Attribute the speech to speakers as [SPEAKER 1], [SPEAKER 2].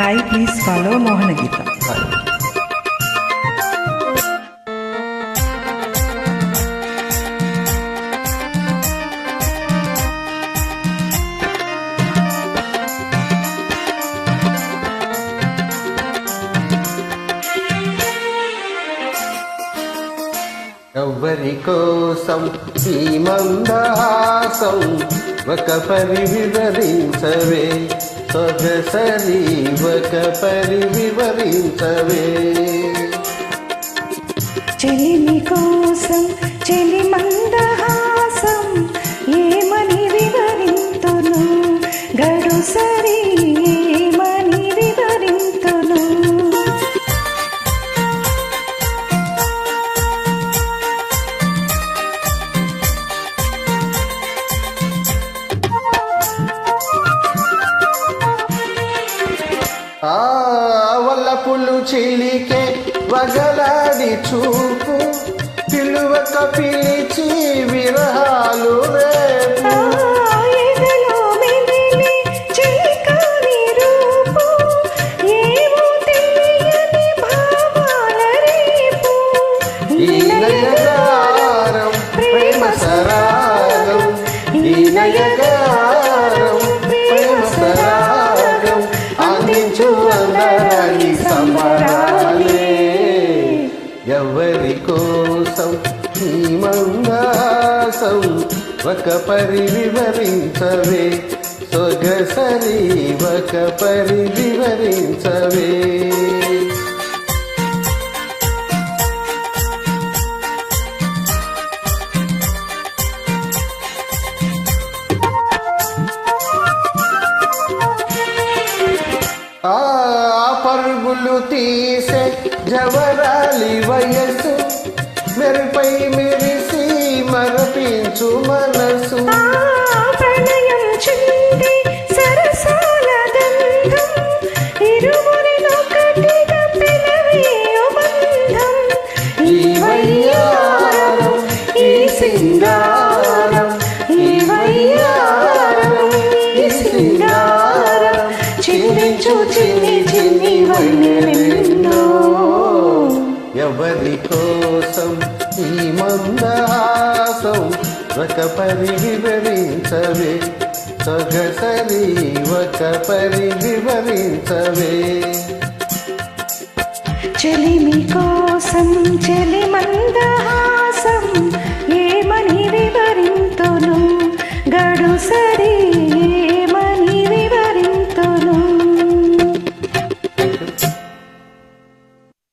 [SPEAKER 1] Hi please follow Mohana Geetha
[SPEAKER 2] ఎవ్వరి కోసం ఈ మందహాసం ఒక పరి వివరించవే సొగసరి ఒక పరి వివరించవే.
[SPEAKER 3] చెలిమి కోసం చెలి మందహాసం ఏమని వివరింతును? గడు
[SPEAKER 2] వల్లపులు చిలికే వగలాడి చూపు పిలువక పిలిచి విరహాలు రేపు ప్రేమ సరాగం ఈ నయగారం అందించు అందరని సంబరాలే. ఎవరి కోసం ఈ మందాసం ఒక పరి వివరించవే. సొగసరి ఒక పరి వివరించవే. ఆ పరుగులు తీసే జవరాలి వయస్సు. మెరుపై మెరిసి మరపించు మనసు. సింగారం చిందించు చిన్ని చిన్ని వన్నెలెన్నో ఎవరి కోసం ఈ మందహాసం ఒక పరి వివరించవే? సొగసరి ఒక పరి వివరించవే?
[SPEAKER 3] చెలిమి కోసం చెలి మందా